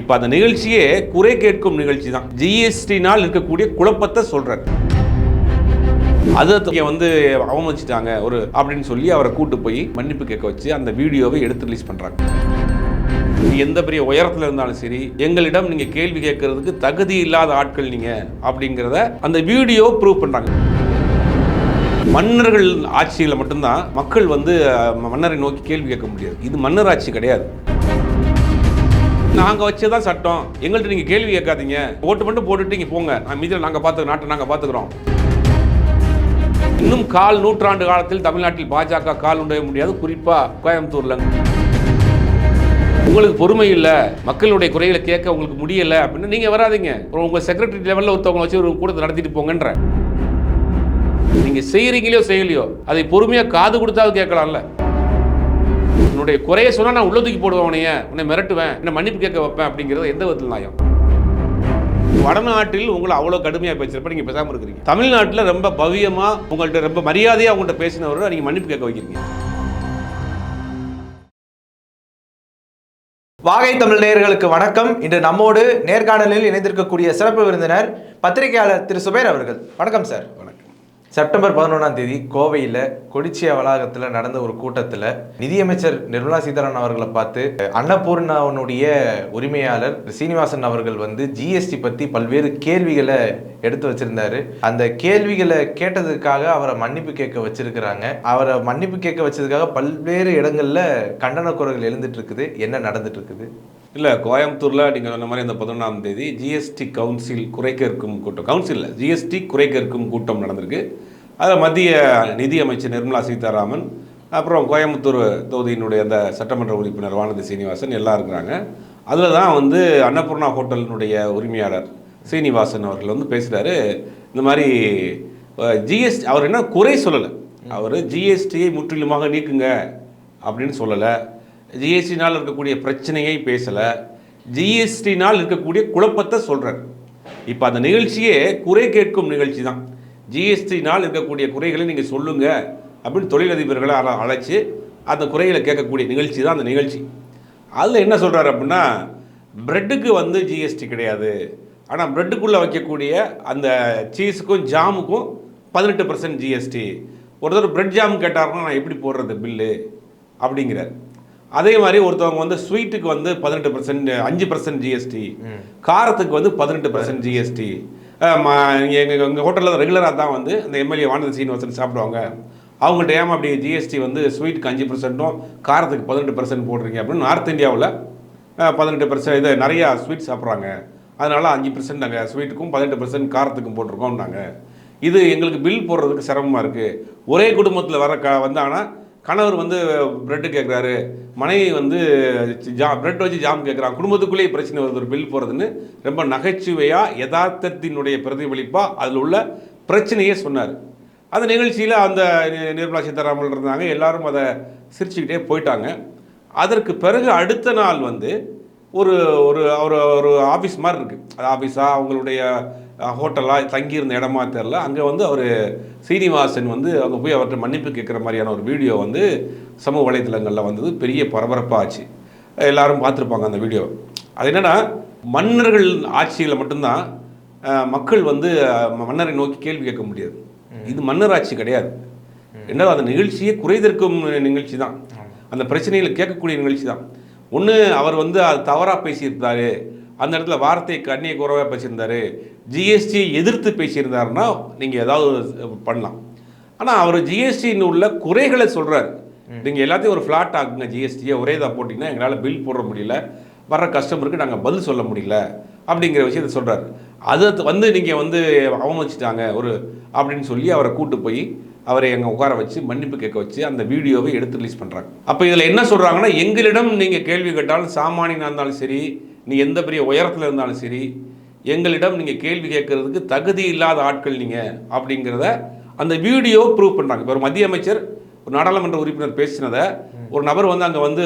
இப்போ அந்த நிகழ்ச்சியே குறை கேட்கும் நிகழ்ச்சி தான் ஜிஎஸ்டினால் இருக்கக்கூடிய குழப்பத்தை சொல்கிறார் அதை வந்து அவமதிச்சிட்டாங்க ஒரு அப்படின்னு சொல்லி அவரை கூட்டு போய் மன்னிப்பு கேட்க வச்சு அந்த வீடியோவை எடுத்து ரிலீஸ் பண்றாங்க. எந்த பெரிய உயரத்துல இருந்தாலும் சரி எங்களிடம் நீங்க கேள்வி கேட்கறதுக்கு தகுதி இல்லாத ஆட்கள் நீங்கள் அப்படிங்கிறத அந்த வீடியோ ப்ரூவ் பண்ணுறாங்க மன்னர்கள் ஆட்சியில் மட்டும்தான் மக்கள் வந்து மன்னரை நோக்கி கேள்வி கேட்க முடியாது. இது மன்னர் ஆட்சி கிடையாது. நாங்கள் வச்சதான் சட்டம். எங்கள்கிட்ட நீங்கள் கேள்வி கேட்காதீங்க. ஓட்டு மட்டும் போட்டுட்டு இங்கே போங்க. நான் மீதியில் நாங்கள் பார்த்துக்கிறோம் நாட்டை நாங்கள் பார்த்துக்கிறோம். இன்னும் கால் நூற்றாண்டு காலத்தில் தமிழ்நாட்டில் பாஜக கால் உடைய முடியாது. குறிப்பாக கோயம்புத்தூரில். உங்களுக்கு பொறுமை இல்லை. மக்களுடைய குறைகளை கேட்க உங்களுக்கு முடியல அப்படின்னு நீங்கள் வராதீங்க. அப்புறம் உங்கள் செக்ரட்டரி லெவலில் ஒருத்தவங்க வச்சு ஒரு கூட்டத்தை நடத்திட்டு போங்கன்ற. நீங்கள் செய்கிறீங்களோ செய்யலையோ அதை பொறுமையாக காது கொடுத்தாவது கேட்கலாம்ல. உன்னுடைய குறைய சொன்னா நான் உள்ள தூக்கி போடுவேன் உன்னைய உன்னை மிரட்டுவேன். என்ன மன்னிப்பு கேட்க வைப்பேன் அப்படிங்கிறது எந்த விதத்தில் நியாயம்? வடநாட்டில் உங்களை அவ்வளோ கடுமையாக பேசுகிறப்ப நீங்கள் பேசாமல் இருக்கிறீங்க. தமிழ்நாட்டில் ரொம்ப பவ்யமாக உங்கள்கிட்ட ரொம்ப மரியாதையாக உங்கள்கிட்ட பேசினவரை நீங்கள் மன்னிப்பு கேட்க வைக்கிறீங்க. வாகை தமிழ் நேயர்களுக்கு வணக்கம். இன்று நம்மோடு நேர்காணலில் இணைந்திருக்கக்கூடிய சிறப்பு விருந்தினர் பத்திரிகையாளர் திரு சுபேர் அவர்கள். வணக்கம் சார். வணக்கம் செப்டம்பர் பதினொன்றாம் தேதி கோவையில் கொடிச்சிய வளாகத்தில் நடந்த ஒரு கூட்டத்தில் நிதியமைச்சர் நிர்மலா சீதாராமன் அவர்களை பார்த்து அன்னபூர்ணாவனுடைய உரிமையாளர் சீனிவாசன் அவர்கள் வந்து ஜிஎஸ்டி பற்றி பல்வேறு கேள்விகளை எடுத்து வச்சிருந்தாரு. அந்த கேள்விகளை கேட்டதுக்காக அவரை மன்னிப்பு கேட்க வச்சிருக்கிறாங்க. அவரை மன்னிப்பு கேட்க வச்சதுக்காக பல்வேறு இடங்களில் கண்டன குரல்கள் எழுந்துட்டு இருக்குது. என்ன நடந்துட்டு இருக்குது? இல்லை கோயம்புத்தூரில் நீங்கள் சொன்ன மாதிரி இந்த பதினொன்றாம் தேதி ஜிஎஸ்டி கவுன்சில் குறைக்க இருக்கும் கூட்டம். கவுன்சிலில் ஜிஎஸ்டி குறைக்க இருக்கும் கூட்டம் நடந்திருக்கு. அதில் மத்திய நிதி அமைச்சர் நிர்மலா சீதாராமன் அப்புறம் கோயம்புத்தூர் தொகுதியினுடைய அந்த சட்டமன்ற உறுப்பினர் வானதி சீனிவாசன் எல்லாம் இருக்கிறாங்க. அதில் தான் வந்து அன்னபூர்ணா ஹோட்டலினுடைய உரிமையாளர் சீனிவாசன் அவர்கள் வந்து பேசுகிறாரு இந்த மாதிரி ஜிஎஸ்டி அவர் என்ன குறை சொல்லலை. அவர் ஜிஎஸ்டியை முற்றிலுமாக நீக்குங்க அப்படின்னு சொல்லலை. ஜிஎஸ்டினால் இருக்கக்கூடிய பிரச்சனையை பேசலை. ஜிஎஸ்டினால் இருக்கக்கூடிய குழப்பத்தை சொல்கிறார் இப்போ அந்த நிகழ்ச்சியே குறை கேட்கும் நிகழ்ச்சி தான். ஜிஎஸ்டினால் இருக்கக்கூடிய குறைகளை நீங்கள் சொல்லுங்க அப்படின்னு தொழிலதிபர்களை அழைச்சி அந்த குறைகளை கேட்கக்கூடிய நிகழ்ச்சி தான் அந்த நிகழ்ச்சி. அதில் என்ன சொல்கிறாரு அப்படின்னா ப்ரெட்டுக்கு வந்து ஜிஎஸ்டி கிடையாது. ஆனால் ப்ரெட்டுக்குள்ளே வைக்கக்கூடிய அந்த சீஸுக்கும் ஜாமுக்கும் பதினெட்டு பர்சன்ட் ஜிஎஸ்டி ஒருத்தர் ப்ரெட் ஜாம் கேட்டார்னா நான் எப்படி போடுறது பில்லு அப்படிங்கிறார். அதே மாதிரி ஒருத்தவங்க வந்து ஸ்வீட்டுக்கு வந்து பதினெட்டு பர்சன்ட் அஞ்சு பர்சன்ட் ஜிஎஸ்டி காரத்துக்கு வந்து பதினெட்டு பர்சன்ட் ஜிஎஸ்டி எங்கள் எங்கள் ஹோட்டலில் ரெகுலராக தான் வந்து அந்த எம்எல்ஏ வானதி சீனிவாசன் சாப்பிடுவாங்க. அவங்கள்ட்ட ஏமா அப்படி ஜிஎஸ்டி வந்து ஸ்வீட்டுக்கு அஞ்சு பர்சன்ட்டும் காரத்துக்கு பதினெட்டு பர்சன்ட் போடுறீங்க அப்படின்னு நார்த் இந்தியாவில் பதினெட்டு பர்சன்ட் இது நிறையா ஸ்வீட் சாப்பிட்றாங்க. அதனால அஞ்சு பர்சன்ட் நாங்கள் ஸ்வீட்டுக்கும் பதினெட்டு பர்சன்ட் காரத்துக்கும் போட்டிருக்கோம்னாங்க. இது எங்களுக்கு பில் போடுறதுக்கு சிரமமாக இருக்குது ஒரே குடும்பத்தில் வர க வந்தாங்கன்னா கணவர் வந்து பிரெட்டு கேட்குறாரு மனைவி வந்து ஜா பிரெட் வச்சு ஜாம் கேட்குறாங்க குடும்பத்துக்குள்ளேயே பிரச்சனை வருது ஒரு பில் போகிறதுன்னு ரொம்ப நகைச்சுவையாக யதார்த்தத்தினுடைய பிரதிபலிப்பாக அதில் உள்ள பிரச்சனையே சொன்னார். அந்த நிகழ்ச்சியில் அந்த நிர்மலா சீதாராமன் இருந்தாங்க. எல்லாரும் அதை சிரிச்சுக்கிட்டே போயிட்டாங்க. அதற்கு பிறகு அடுத்த நாள் வந்து ஒரு ஒரு ஒரு ஒரு ஆஃபீஸ் மாதிரி இருக்குது அது ஆஃபீஸாக அவங்களுடைய ஹோட்டலாக தங்கியிருந்த இடமா தெரில அங்கே வந்து அவர் சீனிவாசன் வந்து அங்கே போய் அவர்கிட்ட மன்னிப்பு கேட்குற மாதிரியான ஒரு வீடியோ வந்து சமூக வலைத்தளங்களில் வந்தது. பெரிய பரபரப்பாச்சு எல்லாரும் பார்த்துருப்பாங்க அந்த வீடியோ. அது என்னென்னா மன்னர்கள் ஆட்சியில் மட்டும்தான் மக்கள் வந்து மன்னரை நோக்கி கேள்வி கேட்க முடியாது. இது மன்னர் ஆட்சி கிடையாது ரெண்டாவது அந்த நிகழ்ச்சியே குறைதற்கும் நிகழ்ச்சி தான். அந்த பிரச்சனைகளை கேட்கக்கூடிய நிகழ்ச்சி தான். ஒன்று அவர் வந்து அது தவறாக பேசியிருந்தாரு. அந்த இடத்துல வார்த்தை கண்ணிய குறைவாக பேசியிருந்தாரு. ஜிஎஸ்டியை எதிர்த்து பேசியிருந்தாருன்னா நீங்கள் ஏதாவது பண்ணலாம். ஆனால் அவர் ஜிஎஸ்டின்னு உள்ள குறைகளை சொல்கிறார் நீங்கள் எல்லாத்தையும் ஒரு ஃப்ளாட் ஆகுங்க ஜிஎஸ்டியை ஒரே இதாக போட்டிங்கன்னா எங்களால் பில் போட முடியல. வர்ற கஸ்டமருக்கு நாங்கள் பதில் சொல்ல முடியல அப்படிங்கிற விஷயத்த சொல்கிறார் அதை வந்து நீங்கள் வந்து அவமதிச்சிட்டாங்க ஒரு அப்படின்னு சொல்லி அவரை கூட்டு போய் அவரை அங்கே உட்கார வச்சு மன்னிப்பு கேட்க வச்சு அந்த வீடியோவை எடுத்து ரிலீஸ் பண்ணுறாங்க அப்போ இதில் என்ன சொல்கிறாங்கன்னா எங்களிடம் நீங்கள் கேள்வி கேட்டாலும் சாமானியனாக இருந்தாலும் சரி நீ எந்த பெரிய உயரத்தில் இருந்தாலும் சரி எங்களிடம் நீங்கள் கேள்வி கேட்கறதுக்கு தகுதி இல்லாத ஆட்கள் நீங்கள் அப்படிங்கிறத அந்த வீடியோ ப்ரூவ் பண்ணுறாங்க இப்போ ஒரு மத்திய அமைச்சர் ஒரு நாடாளுமன்ற உறுப்பினர் பேசினதை ஒரு நபர் வந்து அங்கே வந்து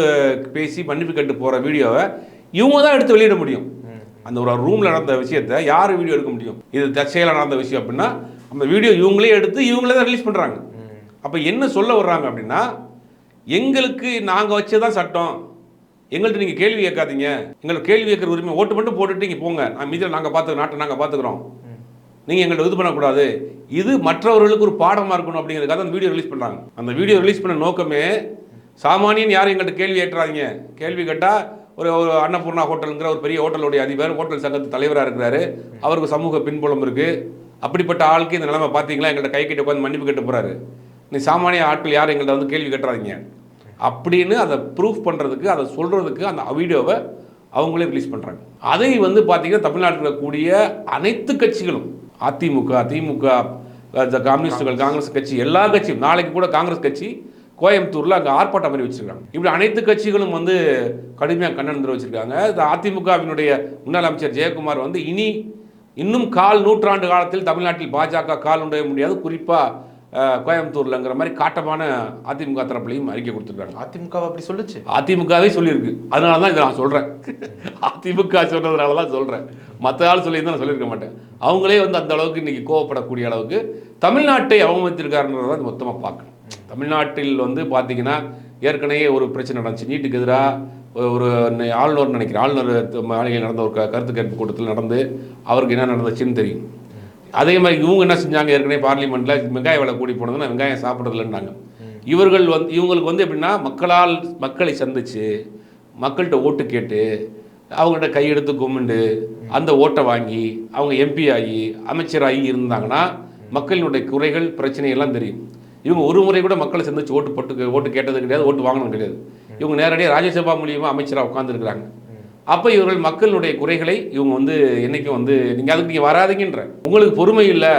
பேசி மன்னிப்பு கேட்டு போகிற வீடியோவை இவங்க தான் எடுத்து வெளியிட முடியும். அந்த ஒரு ரூமில் நடந்த விஷயத்தை யார் வீடியோ எடுக்க முடியும்? இது தற்செயலாக நடந்த விஷயம் அப்படின்னா அந்த வீடியோ இவங்களே எடுத்து இவங்களே தான் ரிலீஸ் பண்ணுறாங்க அப்போ என்ன சொல்ல வர்றாங்க அப்படின்னா எங்களுக்கு நாங்கள் வச்சதான் சட்டம். எங்கள்கிட்ட நீங்கள் கேள்வி கேட்காதீங்க. எங்களுக்கு கேள்வி கேட்குற உரிமை ஓட்டு மட்டும் போட்டுட்டு நீங்கள் போங்க. நான் மீதியில் நாங்கள் பார்த்துக்கிறோம் நாட்டை நாங்கள் பார்த்துக்குறோம். நீங்கள் எங்கள்கிட்ட இது பண்ணக்கூடாது. இது மற்றவர்களுக்கு ஒரு பாடமாக இருக்கணும் அப்படிங்கிறதுக்காக அந்த வீடியோ ரிலீஸ் பண்ணுறாங்க அந்த வீடியோ ரிலீஸ் பண்ண நோக்கமே சாமானியன் யாரும் எங்கள்கிட்ட கேள்வி ஏற்றாதீங்க. கேள்வி கேட்டால் ஒரு ஒரு அன்னபூர்ணா ஹோட்டலுங்கிற ஒரு பெரிய ஹோட்டலுடைய அதிபர் ஹோட்டல் சங்கத்து தலைவராக இருக்கிறாரு. அவருக்கு சமூக பின்புலம் இருக்குது அப்படிப்பட்ட ஆளுக்கு இந்த நிலைமை பார்த்தீங்களா? எங்கள்கிட்ட கை கிட்ட உட்காந்து மன்னிப்பு கேட்டு போகிறாரு நீ சாமானிய ஆட்கள் யாரும் எங்கள்கிட்ட வந்து கேள்வி கேட்டுறாதீங்க அப்படின்னு அதை ப்ரூஃப் பண்ணுறதுக்கு அதை சொல்கிறதுக்கு அந்த வீடியோவை அவங்களே ரிலீஸ் பண்ணுறாங்க அதை வந்து பார்த்தீங்கன்னா தமிழ்நாட்டில் கூடிய அனைத்து கட்சிகளும் அதிமுக திமுக கம்யூனிஸ்டுகள் காங்கிரஸ் கட்சி எல்லா கட்சியும் நாளைக்கு கூட காங்கிரஸ் கட்சி கோயம்புத்தூரில் அங்கே ஆர்ப்பாட்டம் மாதிரி வச்சுருக்காங்க. இப்படி அனைத்து கட்சிகளும் வந்து கடுமையாக கண்டனம் தெரிவிச்சிருக்காங்க. இந்த அதிமுகவினுடைய முன்னாள் அமைச்சர் ஜெயக்குமார் வந்து இனி இன்னும் கால் நூற்றாண்டு காலத்தில் தமிழ்நாட்டில் பாஜக கால் நுழைய முடியாது. குறிப்பாக கோயம்புத்தூர்லங்கிற மாதிரி காட்டமான அதிமுக தரப்புலையும் அறிக்கை கொடுத்துருக்காங்க. அதிமுக அப்படி சொல்லுச்சு? அதிமுகவே சொல்லியிருக்கு. அதனால தான் இதை நான் சொல்கிறேன் அதிமுக சொன்னதுனால தான் சொல்கிறேன் மற்ற ஆள் சொல்லியிருந்தா நான் சொல்லியிருக்க மாட்டேன். அவங்களே வந்து அந்த அளவுக்கு இன்னைக்கு கோவப்படக்கூடிய அளவுக்கு தமிழ்நாட்டை அவமதித்திருக்காருன்றதை மொத்தமாக பார்க்கணும். தமிழ்நாட்டில் வந்து பார்த்தீங்கன்னா ஏற்கனவே ஒரு பிரச்சனை நடந்துச்சு. நீட்டுக்கு எதிராக ஒரு ஆளுநர் நினைக்கிறேன். ஆளுநர் மாளிகையில் நடந்த ஒரு கருத்து கேட்பு கூட்டத்தில் நடந்து அவருக்கு என்ன நடந்துச்சுன்னு தெரியும். அதே மாதிரி இவங்க என்ன செஞ்சாங்க? ஏற்கனவே பார்லிமெண்ட்டில் வெங்காய விலை கூடி போனதுன்னா வெங்காயம் சாப்பிட்றதில்லன்னாங்க. இவர்கள் வந்து இவங்களுக்கு வந்து எப்படின்னா மக்களால் மக்களை சந்திச்சு மக்கள்கிட்ட ஓட்டு கேட்டு அவங்கள்ட்ட கையெடுத்து கும்பிண்டு அந்த ஓட்டை வாங்கி அவங்க எம்பி ஆகி அமைச்சராகி இருந்தாங்கன்னா மக்களினுடைய குறைகள் பிரச்சனை எல்லாம் தெரியும். இவங்க ஒரு முறை கூட மக்களை சந்திச்சு ஓட்டு போட்டு ஓட்டு கேட்டது கிடையாது ஓட்டு வாங்கினது கிடையாது. இவங்க நேரடியாக ராஜ்யசபா மூலியமாக அமைச்சராக உட்காந்துருக்குறாங்க அப்போ இவர்கள் மக்களுடைய குறைகளை இவங்க வந்து என்னைக்கும் வந்து நீங்கள் அதுக்கு நீங்கள் வராதீங்கன்ற. உங்களுக்கு பொறுமை இல்லை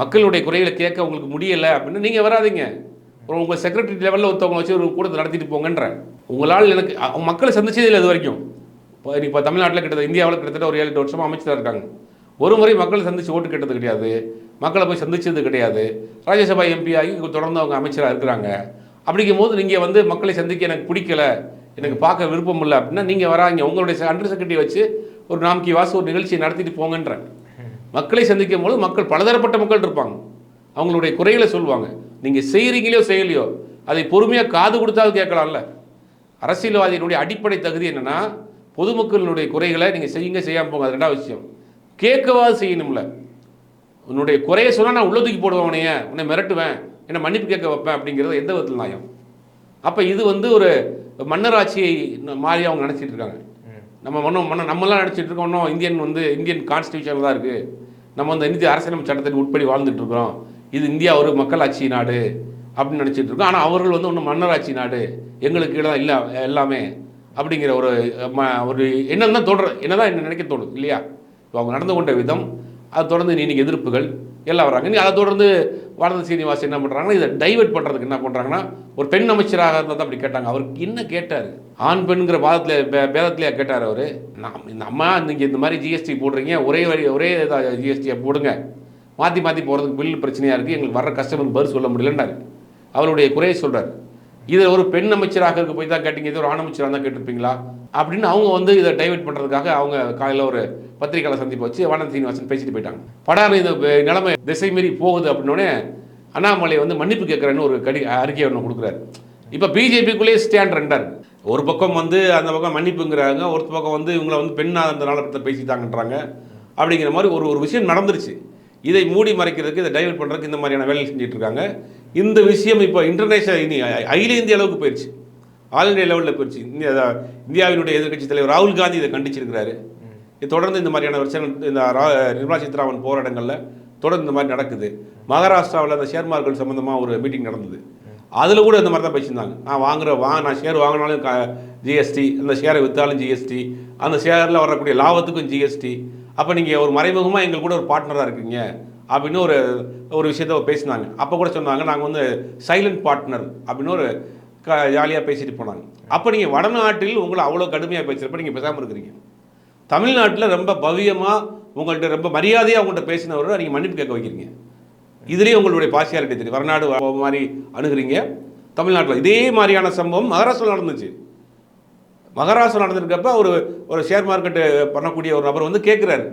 மக்களுடைய குறைகளை கேட்க உங்களுக்கு முடியலை அப்படின்னு நீங்கள் வராதீங்க. அப்புறம் உங்கள் செக்ரட்டரி லெவலில் ஒருத்தவங்க வச்சு ஒரு கூட்டத்தை நடத்திட்டு போங்கன்ற. உங்களால் எனக்கு அவங்க மக்களை சந்திச்சதே இல்லை இது வரைக்கும் இப்போ இப்போ தமிழ்நாட்டில் கிட்டத்தட்ட இந்தியாவில் கிட்டத்தட்ட ஒரு ஏழு எட்டு வருஷமாக அமைச்சராக இருக்காங்க. ஒரு முறை மக்களை சந்தித்து ஓட்டு கேட்டது கிடையாது. மக்களை போய் சந்திச்சது கிடையாது. ராஜ்யசபா எம்பி ஆகி தொடர்ந்து அவங்க அமைச்சராக இருக்கிறாங்க. அப்படிங்கும் போது நீங்கள் வந்து மக்களை சந்திக்க எனக்கு பிடிக்கல. எனக்கு பார்க்க விருப்பம் இல்லை அப்படின்னா நீங்கள் வராங்க. உங்களுடைய அண்டர் செக்ரட்டரி வச்சு ஒரு நாம்கி வாசு ஒரு நிகழ்ச்சியை நடத்திட்டு போங்கன்றேன். மக்களை சந்திக்கும் போது மக்கள் பலதரப்பட்ட மக்கள் இருப்பாங்க. அவங்களுடைய குறைகளை சொல்லுவாங்க நீங்கள் செய்கிறீங்களோ செய்யலையோ அதை பொறுமையாக காது கொடுத்தாலும் கேட்கலாம்ல. அரசியல்வாதியினுடைய அடிப்படை தகுதி என்னென்னா பொதுமக்களினுடைய குறைகளை நீங்கள் செய்யுங்க செய்யாமல் போங்க. அது ரெண்டாவது விஷயம். கேட்கவாது செய்யணும்ல. உன்னுடைய குறைய சொன்னால் நான் உள்ளதுக்கு போடுவேன் உன்னைய உன்னை மிரட்டுவேன். என்ன மன்னிப்பு கேட்க வைப்பேன் அப்படிங்கிறது எந்த விதத்தில் நியாயம்? அப்போ இது வந்து ஒரு மன்னராட்சியை மாறி அவங்க நினச்சிட்டு இருக்காங்க. நம்ம ஒன்றும் மன்ன நம்மளாம் நினச்சிட்டு இருக்கோம். இன்னும் இந்தியன் வந்து இந்தியன் கான்ஸ்டியூஷன் தான் இருக்குது நம்ம வந்து இந்திய அரசியலமைப்பு சட்டத்தின் உட்படி வாழ்ந்துட்டு இருக்கிறோம். இது இந்தியா ஒரு மக்களாட்சி நாடு அப்படின்னு நினச்சிட்டு இருக்கோம். ஆனால் அவர்கள் வந்து ஒன்றும் மன்னராட்சி நாடு. எங்களுக்கு கீழே தான் இல்லை எல்லாமே அப்படிங்கிற ஒரு ம ஒரு எண்ணம் தான் தோன்ற என்ன தான் என்ன நினைக்க தோணும் இல்லையா? இப்போ அவங்க நடந்து கொண்ட விதம் அதை தொடர்ந்து இன்னைக்கு எதிர்ப்புகள். எல்லாம் வராங்க நீ அதை தொடர்ந்து வானதி சீனிவாசன் என்ன பண்ணுறாங்கன்னா இதை டைவர்ட் பண்ணுறதுக்கு என்ன பண்ணுறாங்கன்னா ஒரு பெண் அமைச்சராக இருந்தால் தான் அப்படி கேட்டாங்க. அவருக்கு என்ன கேட்டார்? ஆண் பெண்ங்கிற பாதத்தில் பேதத்திலேயே கேட்டார் அவர். நாம் இந்த அம்மா நீங்கள் இந்த மாதிரி ஜிஎஸ்டி போடுறீங்க ஒரே வரி ஒரே இதாக ஜிஎஸ்டியை போடுங்க. மாற்றி மாற்றி போகிறதுக்கு பில் பிரச்சனையாக இருக்குது எங்களுக்கு வர்ற கஸ்டமருக்கு பதில் சொல்ல முடியலன்றாரு. அவருடைய குறையை சொல்கிறார் இதை ஒரு பெண் அமைச்சராக இருக்க போய் தான் கேட்டீங்க இது ஒரு ஆண் அமைச்சராக தான் கேட்டிருப்பீங்களா? அப்படின்னு அவங்க வந்து இதை டைவெர்ட் பண்ணுறதுக்காக அவங்க காலையில் ஒரு பத்திரிகையாளர் சந்திப்பு வச்சு வானந்த் சீனிவாசன் பேசிட்டு போயிட்டாங்க. படாரம் இந்த நிலைமை திசை மீறி போகுது அப்படின்னோடனே அண்ணாமலை வந்து மன்னிப்பு கேட்குறேன்னு ஒரு கடி அறிக்கை ஒன்று கொடுக்குறாரு. இப்போ பிஜேபிக்குள்ளேயே ஸ்டாண்ட் ரெண்டார். ஒரு பக்கம் வந்து அந்த பக்கம் மன்னிப்புங்கிறாங்க ஒரு பக்கம் வந்து இவங்களை வந்து பெண்ணாக அந்த நாளத்தை பேசிட்டாங்கன்றாங்க. அப்படிங்கிற மாதிரி ஒரு ஒரு விஷயம் நடந்துருச்சு. இதை மூடி மறைக்கிறதுக்கு இதை டைவெர்ட் பண்ணுறதுக்கு இந்த மாதிரியான வேலை செஞ்சுட்டு இருக்காங்க. இந்த விஷயம் இப்போ இன்டர்நேஷனல் இனி அகில இந்திய அளவுக்கு போயிடுச்சு ஆல் இந்தியா லெவலில் போயிடுச்சு இந்தியா இந்தியாவினுடைய எதிர்க்கட்சி தலைவர் ராகுல் காந்தி இதை கண்டிச்சிருக்கிறாரு. இது தொடர்ந்து இந்த மாதிரியான விஷயங்கள் இந்த ரா நிர்மலா சீதாராமன் போராட்டங்களில் தொடர்ந்து இந்த மாதிரி நடக்குது. மகாராஷ்டிராவில் அந்த ஷேர் மார்க்கெட் சம்மந்தமாக ஒரு மீட்டிங் நடந்தது. அதில் கூட இந்த மாதிரி தான் பேசியிருந்தாங்க. நான் வாங்குற வா நான் ஷேர் வாங்கினாலும் ஜிஎஸ்டி அந்த ஷேரை விற்றாலும் ஜிஎஸ்டி அந்த ஷேரில் வரக்கூடிய லாபத்துக்கும் ஜிஎஸ்டி அப்போ நீங்கள் ஒரு மறைமுகமாக எங்கள் கூட ஒரு பார்ட்னராக இருக்கீங்க. அப்படின்னு ஒரு ஒரு விஷயத்த பேசினாங்க. அப்போ கூட சொன்னாங்க நாங்கள் வந்து சைலண்ட் பார்ட்னர் அப்படின்னு ஒரு க ஜாலியாக பேசிட்டு போனாங்க. அப்போ நீங்கள் வடநாட்டில் உங்களை அவ்வளோ கடுமையாக பேசுகிறப்ப நீங்கள் பேசாமல் இருக்கிறீங்க. தமிழ்நாட்டில் ரொம்ப பவ்யமாக உங்கள்கிட்ட ரொம்ப மரியாதையாக உங்கள்கிட்ட பேசினவரை நீங்கள் மன்னிப்பு கேட்க வைக்கிறீங்க. இதுலேயே உங்களுடைய பார்சியாலிட்டி தெரியும் வடநாடு மாதிரி அணுகிறீங்க. தமிழ்நாட்டில் இதே மாதிரியான சம்பவம் மகாராஷ்டிராவில் நடந்துச்சு. மகாராஷ்டிரா நடந்திருக்கப்ப ஒரு ஒரு ஷேர் மார்க்கெட்டு பண்ணக்கூடிய ஒரு நபர் வந்து கேட்குறாரு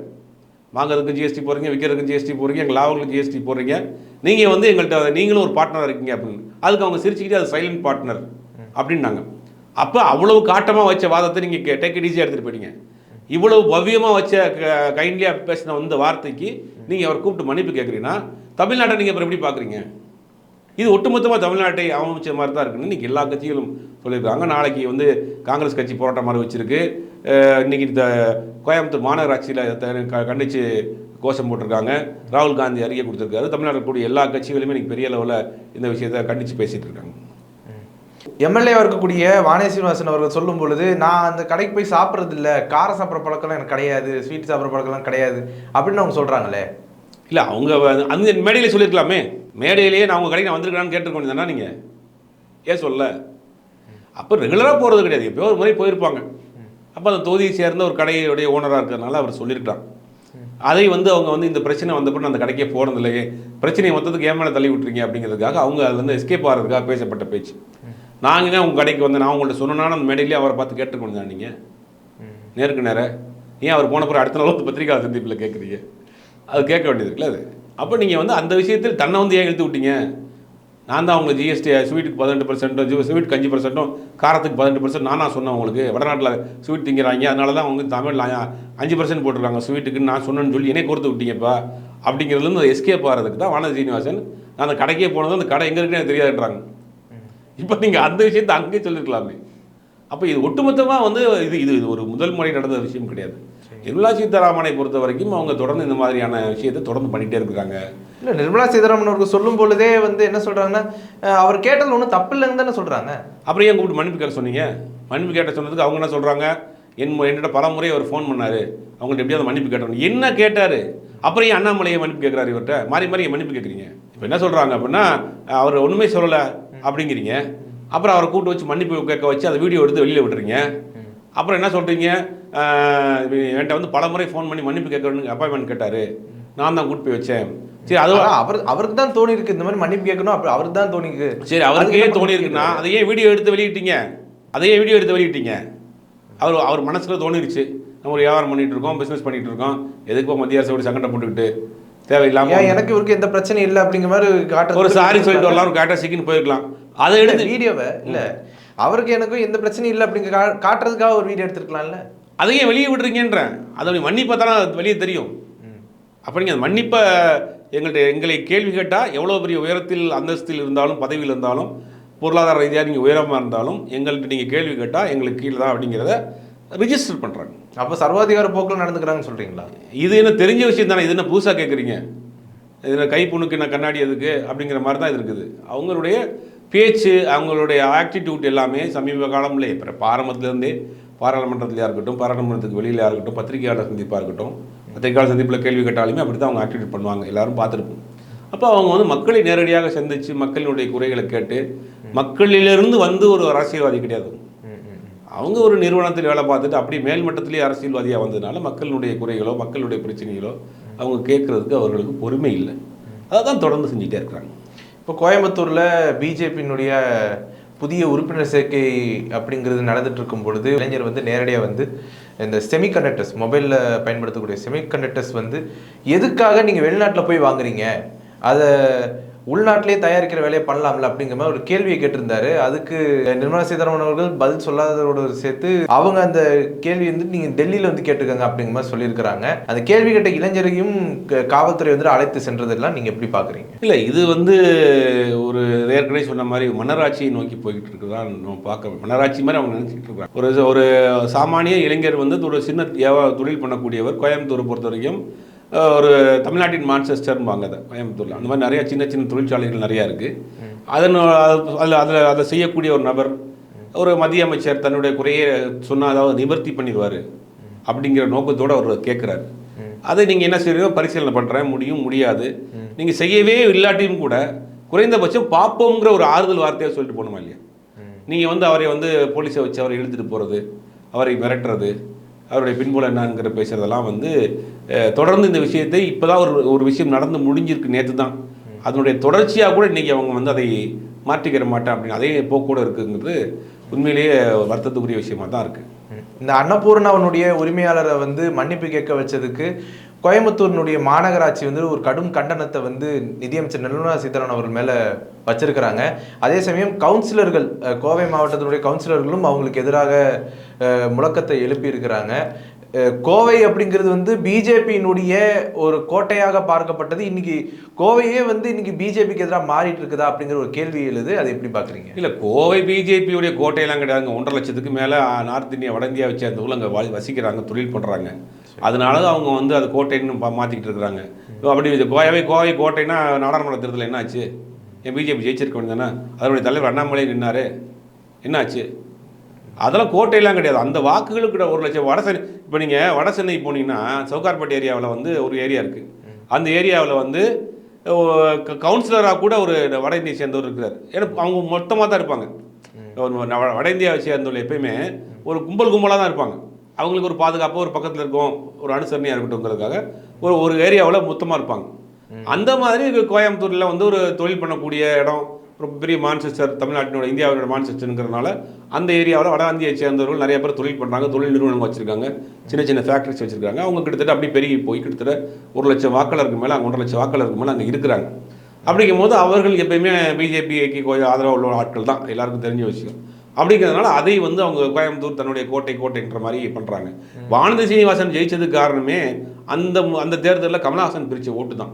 வாங்குறதுக்கு ஜிஎஸ்டி போகிறீங்க விற்கிறதுக்கு ஜிஎஸ்டி போகிறீங்க எங்கள் லாபங்களுக்கு ஜிஎஸ்டி போகிறீங்க நீங்கள் வந்து எங்கள்கிட்ட நீங்களும் ஒரு பார்ட்னர் இருக்கீங்க அப்படின்னு. அதுக்கு அவங்க சிரிச்சுக்கிட்டு அது சைலண்ட் பார்ட்னர் அப்படின்னாங்க. அப்போ அவ்வளவு காட்டமாக வச்ச வாதத்தை நீங்கள் டேக் ஈஸியாக எடுத்துகிட்டு போயிட்டீங்க. இவ்வளவு பவ்யமாக வச்ச கைண்ட்லியாக பேசின இந்த வார்த்தைக்கு நீங்கள் அவர் கூப்பிட்டு மன்னிப்பு கேட்குறீங்கன்னா தமிழ்நாட்டை நீங்கள் அப்புறம் எப்படி பார்க்குறீங்க இது ஒட்டுமொத்தமாக தமிழ்நாட்டை அவமதிச்ச மாதிரி தான் இருக்குன்னு இன்னைக்கு எல்லா கட்சிகளும் சொல்லியிருக்காங்க. நாளைக்கு வந்து காங்கிரஸ் கட்சி போராட்டம் மாதிரி வச்சிருக்கு அஹ் இன்னைக்கு இந்த கோயம்புத்தூர் மாநகராட்சியில் கண்டித்து கோஷம் போட்டிருக்காங்க. ராகுல் காந்தி அறிக்கை கொடுத்துருக்காரு. தமிழ்நாட்டில் கூடிய எல்லா கட்சிகளுமே இன்னைக்கு பெரிய லெவலில் இந்த விஷயத்தை கண்டித்து பேசிட்டு இருக்காங்க. எம்எல்ஏவா இருக்கக்கூடிய வானே சீனிவாசன் அவர்கள் சொல்லும் பொழுது நான் அந்த கடைக்கு போய் சாப்பிட்றது இல்ல காரம் சாப்பிட்ற பழக்கம்லாம் எனக்கு கிடையாது. ஸ்வீட் சாப்பிட்ற பழக்கம்லாம் கிடையாது. அப்படின்னு அவங்க சொல்றாங்களே. இல்லை அவங்க அந்த மேடையில் சொல்லியிருக்கலாமே. மேடையிலேயே நான் உங்கள் கடைக்கு நான் வந்திருக்கிறான்னு கேட்டுருக்கோம் தானே நீங்கள் ஏன் சொல்ல? அப்போ ரெகுலராக போகிறது கிடையாது. எப்போயோ ஒரு முறை போயிருப்பாங்க. அப்போ அந்த தொகுதியை சேர்ந்த ஒரு கடையுடைய ஓனராக இருக்கிறதுனால அவர் சொல்லியிருக்கலாம் அதை வந்து அவங்க வந்து இந்த பிரச்சனை வந்தப்போ அந்த கடைக்கே போனதில்லையே பிரச்சனையை மொத்தத்துக்கு ஏன் மேலே தள்ளி விட்டுருங்க அப்படிங்கிறதுக்காக அவங்க அதுலேருந்து எஸ்கேப் ஆகிறதுக்காக பேசப்பட்ட பேச்சு. நாங்கள் தான் உங்கள் கடைக்கு வந்து நான் உங்கள்கிட்ட சொன்னேன்னா அந்த மேடையிலேயே அவரை பார்த்து கேட்டுக்கணும் தான் நீங்கள் நேருக்கு நேர. ஏன் அவர் போன பிறகு அடுத்த நாள் பத்திரிக்கை சந்திப்பில் கேட்குறீங்க அது கேட்க வேண்டியது இருக்குல்ல அது? அப்போ நீங்கள் வந்து அந்த விஷயத்தில் தன்னை வந்து ஏன் இழுத்து விட்டீங்க? நான் தான் உங்களுக்கு ஜிஎஸ்டி ஸ்வீட்டுக்கு பதினெட்டு பர்சன்ட்டும் ஸ்வீட் அஞ்சு பர்சன்ட்டும் காரத்துக்கு பதினெட்டு பர்சன்ட் நானா சொன்னேன் உங்களுக்கு. வடநாட்டில் ஸ்வீட் திங்கிறாங்க. அதனால தான் அவங்க தமிழில் அஞ்சு பர்சன்ட் போட்டிருக்காங்க ஸ்வீட்டுக்கு நான் சொன்னேன்னு சொல்லி என்னை கொடுத்து விட்டீங்கப்பா அப்படிங்கிறதுலேருந்து எஸ்கேப் ஆகிறதுக்கு தான் வானதி சீனிவாசன் நான் அந்த கடைக்கே போனது அந்த கடை எங்கே இருக்குன்னு தெரியாதுன்றாங்க. இப்போ நீங்கள் அந்த விஷயத்தை அங்கேயே சொல்லியிருக்கலாமே அப்போ இது ஒட்டுமொத்தமாக வந்து இது இது இது ஒரு முதல் முறை நடந்த விஷயம் கிடையாது. நிர்மலா சீதாராமனை பொறுத்த வரைக்கும் அவங்க தொடர்ந்து இந்த மாதிரியான விஷயத்தை தொடர்ந்து பண்ணிகிட்டே இருக்கிறாங்க இல்ல நிர்மலா சீதாராமன் அவர்கள் சொல்லும் பொழுதே வந்து என்ன சொல்றாங்கன்னா அஹ், அவர் கேட்டது ஒன்றும் தப்பு இல்லைன்னு தானே சொல்றாங்க. அப்புறம் ஏன் கூப்பிட்டு மன்னிப்பு கேட்க சொன்னீங்க? மன்னிப்பு கேட்ட சொன்னதுக்கு அவங்க என்ன சொல்கிறாங்க என் என்னிட்ட பல முறை அவர் ஃபோன் பண்ணார். அவங்கள்ட்ட எப்படியாவது மன்னிப்பு கேட்டோம். என்ன கேட்டார்? அப்புறம் ஏன் அண்ணாமலையை மன்னிப்பு கேட்குறாரு இவர்கிட்ட? மாறி மாறி மன்னிப்பு கேட்குறீங்க? இப்போ என்ன சொல்கிறாங்க அப்படின்னா அவர் ஒன்றுமே சொல்லலை அப்படிங்கிறீங்க. அப்புறம் அவரை கூப்பிட்டு வச்சு மன்னிப்பு கேட்க வச்சு அந்த வீடியோ எடுத்து வெளியில் விட்டுறீங்க அப்புறம் என்ன சொல்கிறீங்க என்கிட்ட வந்து பல முறை ஃபோன் பண்ணி மன்னிப்பு கேட்கணுன்னு அப்பாயின்மெண்ட் கேட்டார். நான் தான் கூட்டு போய் வச்சேன். சரி அது அவர் அவருக்கு தான் தோணி இருக்கு இந்த மாதிரி மன்னிப்பு கேட்கணும் அப்படி அவருக்கு தான் தோணி இருக்கு சரி அவருக்கு ஏன் தோணி இருக்குன்னா அதை ஏன் வீடியோ எடுத்து வெளியிட்டீங்க. அதை ஏன் வீடியோ எடுத்து வெளியிட்டீங்க. அவர் அவர் மனசுல தோணிருச்சு. நம்ம ஒரு வியாபாரம் பண்ணிட்டு இருக்கோம் பிசினஸ் பண்ணிட்டு இருக்கோம். எதுக்கு மத்திய அரசோட சங்கடம் போட்டுக்கிட்டு தேவையில்லாம ஏன் எனக்கு இவருக்கு எந்த பிரச்சனையும் இல்லை அப்படிங்கிற மாதிரி காட்டுறது ஒரு சாரி சொல்லிட்டு வரலாம் ஒரு கேட்டா சிக்கின்னு போயிருக்கலாம். அதை எடுத்து வீடியோவை இல்ல. அவருக்கு எனக்கும் எந்த பிரச்சனையும் இல்லை அப்படிங்க கா- காட்டுறதுக்காக ஒரு வீடியோ எடுத்திருக்கலாம்ல? அதையே வெளியே விடுறீங்கன்றேன். அதை மன்னிப்பை தானே வெளியே தெரியும். அப்போ நீங்கள் அந்த மன்னிப்பை எங்கள்கிட்ட எங்களை கேள்வி கேட்டால் எவ்வளோ பெரிய உயரத்தில் அந்தஸ்தில் இருந்தாலும் பதவியில் இருந்தாலும் பொருளாதார ரீதியாக நீங்கள் உயரமாக இருந்தாலும் எங்கள்கிட்ட நீங்கள் கேள்வி கேட்டால் எங்களுக்கு கீழே தான் அப்படிங்கிறத ரிஜிஸ்டர் பண்ணுறாங்க அப்ப சர்வாதிகார போக்குல நடந்துக்கிறாங்கன்னு சொல்றீங்களா? இது என்ன தெரிஞ்ச விஷயம் தானே இது என்ன புதுசாக கேட்குறீங்க இதில் கை புண்ணுக்கு நான் கண்ணாடி எதுக்கு அப்படிங்கிற மாதிரி தான் இது இருக்குது. அவங்களுடைய பேச்சு அவங்களுடைய ஆக்டிடியூட் எல்லாமே சமீப காலம்ல இப்போ பாரம்பரியத்துலேருந்தே பாராளுமன்றத்திலையாக இருக்கட்டும் பாராளுமன்றத்துக்கு வெளியிலையாக இருக்கட்டும் பத்திரிகையாளர் சந்திப்பாக இருக்கட்டும் பத்திரிகையாளர் சந்திப்பில் கேள்வி கேட்டாலுமே அப்படி தான் அவங்க ஆக்டிவேட் பண்ணுவாங்க. எல்லாரும் பார்த்துருப்போம். அப்போ அவங்க வந்து மக்களை நேரடியாக சந்தித்து மக்களினுடைய குறைகளை கேட்டு மக்களிலிருந்து வந்து ஒரு அரசியல்வாதி கிடையாது. அவங்க ஒரு நிறுவனத்தில் வேலை பார்த்துட்டு அப்படியே மேல்மட்டத்திலேயே அரசியல்வாதியாக வந்ததுனால மக்களுடைய குறைகளோ மக்களுடைய பிரச்சனைகளோ அவங்க கேட்கறதுக்கு அவர்களுக்கு பொறுமை இல்லை. அதை தான் தொடர்ந்து செஞ்சுட்டே இருக்கிறாங்க. இப்போ கோயம்புத்தூரில் பிஜேபியினுடைய புதிய உறுப்பினர் சேர்க்கை அப்படிங்கிறது நடந்துட்டு இருக்கும் பொழுது இளைஞர் வந்து நேரடியாக வந்து இந்த செமிகண்டக்டர்ஸ் மொபைலில் பயன்படுத்தக்கூடிய செமிகண்டக்டர்ஸ் வந்து எதுக்காக நீங்கள் வெளிநாட்டில் போய் வாங்குறீங்க? அதை உள்நாட்டிலே தயாரிக்கிற வேலையை பண்ணலாம்ல அப்படிங்கிற மாதிரி ஒரு கேள்வியை கேட்டிருந்தாரு. அதுக்கு நிர்மலா சீதாராமன் அவர்கள் பதில் சொல்லாததோடு சேர்த்து அவங்க அந்த கேள்வி வந்து நீங்கள் டெல்லியில் வந்து கேட்டுக்கோங்க அப்படிங்கிற மாதிரி சொல்லியிருக்கிறாங்க. அந்த கேள்வி கேட்ட இளைஞரையும் காவல்துறை வந்து அழைத்து சென்றதெல்லாம் நீங்கள் எப்படி பார்க்குறீங்க இல்லை இது வந்து ஒரு ஏற்கனவே சொன்ன மாதிரி மன்னராட்சியை நோக்கி போய்கிட்டு இருக்குதா நம்ம பார்க்க மன்னராட்சி மாதிரி அவங்க நினைச்சிட்டு இருக்காங்க. ஒரு ஒரு சாமானிய இளைஞர் வந்து ஒரு சின்ன தொழில் பண்ணக்கூடியவர் கோயம்புத்தூரை பொறுத்த வரைக்கும் ஒரு தமிழ்நாட்டின் மான்செஸ்டர்ம்பாங்க அதை கோயம்புத்தூரில். அந்த மாதிரி நிறைய சின்ன சின்ன தொழிற்சாலைகள் நிறையா இருக்குது அதன் அதில் அதில் அதை செய்யக்கூடிய ஒரு நபர் ஒரு மத்திய அமைச்சர் தன்னுடைய குறையை சொன்னால் அதாவது நிவர்த்தி பண்ணிடுவார் அப்படிங்கிற நோக்கத்தோடு அவர் கேட்குறாரு அதை நீங்கள் என்ன செய்றீங்க பரிசீலனை பண்ணுறேன் முடியும் முடியாது. நீங்கள் செய்யவே இல்லாட்டியும் கூட குறைந்தபட்சம் பார்ப்போங்கிற ஒரு ஆறுதல் வார்த்தையாக சொல்லிட்டு போகணுமா இல்லையா? நீங்கள் வந்து அவரை வந்து போலீஸை வச்சு அவரை இழுத்துட்டு போகிறது அவரை மிரட்டுறது அவருடைய பின்புலம் என்னங்கிற பேசுறதெல்லாம் வந்து தொடர்ந்து இந்த விஷயத்தை இப்போ தான் ஒரு ஒரு விஷயம் நடந்து முடிஞ்சிருக்கு நேற்று தான். அதனுடைய தொடர்ச்சியாக கூட இன்றைக்கி அவங்க வந்து அதை மாற்றிக்கிற மாட்டேன் அப்படின்னு அதே போக்கூட இருக்குங்கிறது உண்மையிலேயே வருத்தத்துக்குரிய விஷயமா தான் இருக்குது இந்த அன்னபூர்ணாவனுடைய உரிமையாளரை வந்து மன்னிப்பு கேட்க வச்சதுக்கு கோயம்புத்தூரினுடைய மாநகராட்சி வந்து ஒரு கடும் கண்டனத்தை வந்து நிதியமைச்சர் நிர்மலா சீதாராமன் அவர்கள் மேலே வச்சிருக்கிறாங்க. அதே சமயம் கவுன்சிலர்கள் கோவை மாவட்டத்தினுடைய கவுன்சிலர்களும் அவங்களுக்கு எதிராக முழக்கத்தை எழுப்பி இருக்கிறாங்க கோவை அப்படிங்கிறது வந்து பிஜேபியினுடைய ஒரு கோட்டையாக பார்க்கப்பட்டது. இன்னைக்கு கோவையே வந்து இன்னைக்கு பிஜேபிக்கு எதிராக மாறிட்டு இருக்குதா அப்படிங்கிற ஒரு கேள்வி எழுது. அதை எப்படி பார்க்குறீங்க? இல்லை கோவை பிஜேபியுடைய கோட்டையெல்லாம் கிடையாதுங்க ஒன்றரை லட்சத்துக்கு மேலே நார்த் இந்தியா வட இந்தியாவை ஊரில் அங்கே வசிக்கிறாங்க தொழில் பண்ணுறாங்க அதனால தான் அவங்க வந்து அது கோட்டைன்னு பா- மாத்திக்கிட்டு இருக்கிறாங்க. அப்படி இது கோவை கோவை கோட்டைன்னா நாடாளுமன்ற தேர்தலில் என்னாச்சு? என் பிஜேபி ஜெயிச்சிருக்க வேண்டியதானே அதனுடைய தலைவர் அண்ணாமலை நின்னாரு. என்னாச்சு? அதெல்லாம் கோட்டையெல்லாம் கிடையாது. அந்த வாக்குகளுக்கு கூட ஒரு லட்சம் வட சென்னை இப்போ நீங்கள் வட சென்னை போனீங்கன்னா சவுகார்பேட்டை ஏரியாவில் வந்து ஒரு ஏரியா இருக்குது அந்த ஏரியாவில் வந்து கவுன்சிலராக கூட ஒரு வட இந்தியை சேர்ந்தவர் இருக்கிறார். ஏன்னா அவங்க மொத்தமாக தான் இருப்பாங்க. வட இந்தியாவை சேர்ந்தவர்கள் எப்பயுமே ஒரு கும்பல் கும்பலாக தான் இருப்பாங்க. அவங்களுக்கு ஒரு பாதுகாப்பு ஒரு பக்கத்தில் இருக்கும் ஒரு அனுசரணையாக இருக்கட்டும்ங்கிறதுக்காக ஒரு ஒரு ஏரியாவில் மொத்தமாக இருப்பாங்க. அந்த மாதிரி கோயம்புத்தூரில் வந்து ஒரு தொழில் பண்ணக்கூடிய இடம் ஒரு பெரிய மான்செஸ்டர் தமிழ்நாட்டினோட இந்தியாவோட மான்செஸ்டருங்கிறதுனால அந்த ஏரியாவில் வட இந்தியை சேர்ந்தவர்கள் நிறைய பேர் தொழில் பண்ணுறாங்க தொழில் நிறுவனங்கள் வச்சுருக்காங்க. சின்ன சின்ன ஃபேக்ட்ரிஸ் வச்சுருக்காங்க. அவங்க கிட்டத்தட்ட அப்படி பெருகி போய் கிட்டத்தட்ட ஒரு லட்சம் வாக்காளருக்கு மேலே ஒன்றரை லட்சம் வாக்காளருக்கு மேலே அங்கே இருக்கிறாங்க. அப்படிங்கும்போது அவர்கள் எப்பயுமே பிஜேபிக்கு கொஞ்சம் ஆதரவு உள்ள ஆட்கள் தான். எல்லாருக்கும் தெரிஞ்ச விஷயம். அப்படிங்கிறதுனால அதை வந்து அவங்க கோயம்புத்தூர் தன்னுடைய கோட்டை கோட்டைன்ற மாதிரி பண்ணுறாங்க வானதி சீனிவாசன் ஜெயிச்சதுக்கு காரணமே அந்த அந்த தேர்தலில் கமலஹாசன் பிரித்த ஓட்டு தான்.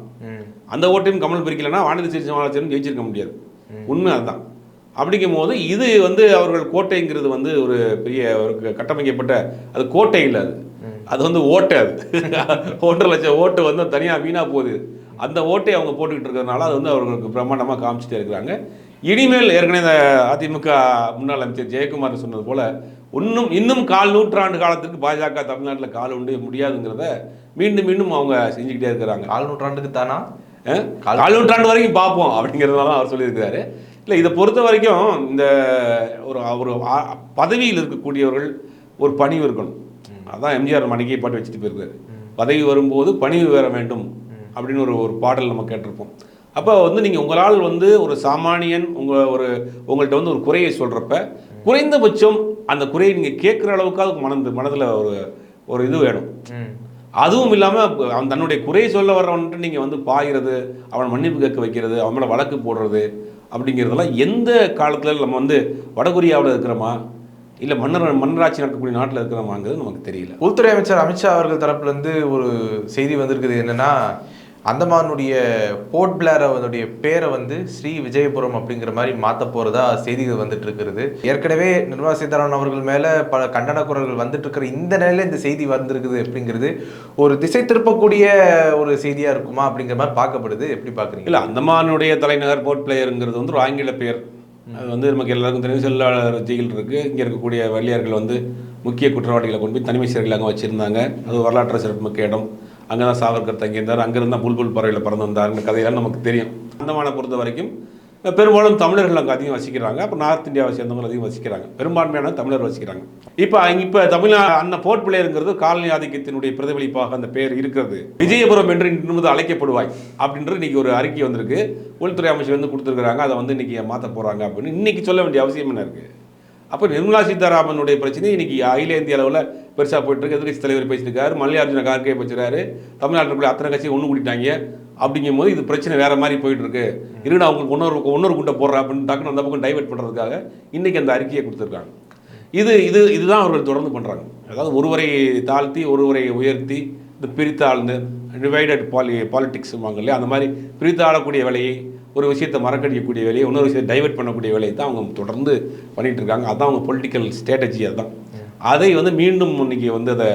அந்த ஓட்டையும் கமல் பிரிக்கலைன்னா வானதி சீனிவாசன் ஜெயிச்சிருக்க முடியாது. உண்மை அதுதான். அப்படிங்கும் போது இது வந்து அவர்கள் கோட்டைங்கிறது வந்து ஒரு பெரிய ஒரு க- கட்டமைக்கப்பட்ட அது கோட்டை இல்லை அது. அது வந்து ஓட்டை அது. ஒன்றரை லட்சம் ஓட்டு வந்து தனியாக வீணாக போகுது. அந்த ஓட்டை அவங்க போட்டுக்கிட்டு இருக்கிறதுனால அது வந்து அவர்களுக்கு பிரம்மாண்டமாக காமிச்சிட்டே இருக்கிறாங்க. இனிமேல் ஏற்கனவே இந்த அதிமுக முன்னாள் அமைச்சர் ஜெயக்குமார் சொன்னது போல இன்னும் இன்னும் கால் நூற்றாண்டு காலத்துக்கு பாஜக தமிழ்நாட்டில் கால் உண்டு முடியாதுங்கிறத மீண்டும் மீண்டும் அவங்க செஞ்சுக்கிட்டே இருக்கிறாங்க. கால் நூற்றாண்டுக்கு தானா? கால் நூற்றாண்டு வரைக்கும் பார்ப்போம் அப்படிங்கிறதுனால தான் அவர் சொல்லியிருக்கிறாரு. இல்லை இதை பொறுத்த வரைக்கும் இந்த ஒரு ஒரு ஆ- பதவியில் இருக்கக்கூடியவர்கள் ஒரு பணிவு இருக்கணும். அதான் எம்ஜிஆர் மணிக்கை பாட்டு வச்சுட்டு போயிருக்காரு. பதவி வரும்போது பணிவு வேற வேண்டும் அப்படின்னு ஒரு ஒரு பாடல் நம்ம கேட்டிருப்போம். அப்போ வந்து நீங்கள் உங்களால் வந்து ஒரு சாமானியன் உங்கள் ஒரு உங்கள்கிட்ட வந்து ஒரு குறையை சொல்கிறப்ப குறைந்தபட்சம் அந்த குறையை நீங்கள் கேட்குற அளவுக்காவது மனது மனதில் ஒரு ஒரு இது வேணும். அதுவும் இல்லாமல் அவன் தன்னுடைய குறையை சொல்ல வர்றவன்ட்டு நீங்கள் வந்து பாயிறது அவன் மன்னிப்பு கேட்க வைக்கிறது அவன் மேலே வழக்கு போடுறது அப்படிங்கிறதெல்லாம் எந்த காலத்தில் நம்ம வந்து வடகொரியாவில் இருக்கிறோமா? இல்லை மன்னர் மன்னராட்சி நடக்கக்கூடிய நாட்டில் இருக்கிறோமாங்கிறது நமக்கு தெரியல. உள்துறை அமைச்சர் அமித்ஷா அவர்கள் தரப்புல இருந்து ஒரு செய்தி வந்திருக்குது என்னன்னா அந்தமானுடைய போர்ட் பிளேர் அதனுடைய பேரை வந்து ஸ்ரீ விஜயபுரம் அப்படிங்கிற மாதிரி மாற்ற போகிறதா செய்திகள் வந்துட்டு இருக்கிறது ஏற்கனவே நிர்மலா சீதாராமன் அவர்கள் மேலே பல கண்டன குரல்கள் வந்துட்டு இருக்கிற இந்த நிலையில் இந்த செய்தி வந்திருக்குது அப்படிங்கிறது ஒரு திசை திருப்பக்கூடிய ஒரு செய்தியாக இருக்குமா அப்படிங்கிற மாதிரி பார்க்கப்படுது. எப்படி பார்க்குறீங்க? இல்லை அந்தமானுடைய தலைநகர் போர்ட் பிளேயருங்கிறது வந்து ஒரு ஆங்கில பெயர் அது வந்து நமக்கு எல்லாருக்கும் தெரியும். செல்லாளர் ஜெயில் இருக்குது இங்கே இருக்கக்கூடிய வள்ளியார்கள் வந்து முக்கிய குற்றவாளிகளை கொண்டு போய் தனிமை சிறைகள் அங்கே வச்சுருந்தாங்க. அது ஒரு வரலாற்று சிறப்புமிக்க இடம். அங்கே தான் சாவர்கர் தங்கியிருந்தார். அங்கிருந்தா புல்புல் பறவையில் பிறந்து வந்தாருன்ற கதையெல்லாம் நமக்கு தெரியும். அந்தமானை பொறுத்த வரைக்கும் பெரும்பாலும் தமிழர்கள் அங்கே அதிகம் வசிக்கிறாங்க. அப்போ நார்த் இந்தியாவை சேர்ந்தவங்க அதிகம் வசிக்கிறாங்க. பெரும்பான்மையான தமிழர் வசிக்கிறாங்க. இப்போ இப்போ தமிழ் அந்த போர்ட் பிளேயருங்கிறது காலனி ஆதிக்கத்தினுடைய பிரதிபலிப்பாக அந்த பேர் இருக்கிறது. விஜயபுரம் என்று இன்று அழைக்கப்படுவாய் அப்படின்றது இன்னைக்கு ஒரு அறிக்கை வந்திருக்கு. உள்துறை அமைச்சர் வந்து கொடுத்துருக்குறாங்க. அதை வந்து இன்னைக்கு மாற்ற போகிறாங்க அப்படின்னு. இன்னைக்கு சொல்ல வேண்டிய அவசியம் என்ன இருக்குது அப்போ நிர்மலா சீதாராமனுடைய பிரச்சனை இன்னைக்கு அகில இந்திய அளவில் பெருசாக போயிட்டுருக்கு எதிர்கட்சி தலைவர் பேசியிருக்காரு. மல்லிகார்ஜுன கார்கே பேசுறாரு. தமிழ்நாட்டில் அத்தனை கட்சி ஒன்று கூட்டிட்டாங்க. அப்படிங்கும் போது இது பிரச்சனை வேற மாதிரி போயிட்டு இருக்கு. இருடா அவங்களுக்கு இன்னொரு இன்னொரு குண்டை போடுற அப்படின்னு டக்குனு அந்த பக்கம் டைவெர்ட் பண்ணுறதுக்காக இன்னைக்கு அந்த அறிக்கையை கொடுத்துருக்காங்க. இது இது இதுதான் அவர்கள் தொடர்ந்து பண்ணுறாங்க அதாவது ஒருவரை தாழ்த்தி ஒருவரை உயர்த்தி இந்த பிரித்தாழ்ந்து டிவைடட் பாலி வாங்க இல்லையா? அந்த மாதிரி பிரித்தாளக்கூடிய வேலையை ஒரு விஷயத்தை மறக்கடிக்கக்கூடிய வேலையை இன்னொரு விஷயத்தை டைவர்ட் பண்ணக்கூடிய வேலையை தான் அவங்க தொடர்ந்து பண்ணிட்டு இருக்காங்க. அதான் அவங்க பொலிட்டிக்கல் ஸ்ட்ராட்டஜி அதுதான். அதை வந்து மீண்டும் இன்னைக்கு வந்து அதை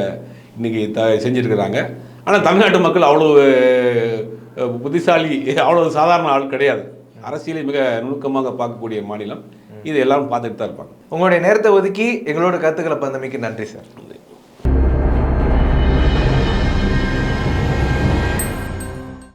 இன்னைக்கு த செஞ்சுருக்கிறாங்க. ஆனால் தமிழ்நாட்டு மக்கள் அவ்வளோ புத்திசாலி அவ்வளோ சாதாரண ஆள் கிடையாது. அரசியலை மிக நுணுக்கமாக பார்க்கக்கூடிய மாநிலம். இது எல்லாரும் பார்த்துட்டு தான் இருப்பாங்க. உங்களுடைய நேரத்தை ஒதுக்கி எங்களோட கருத்துக்களை பந்தமைக்கு நன்றி சார்.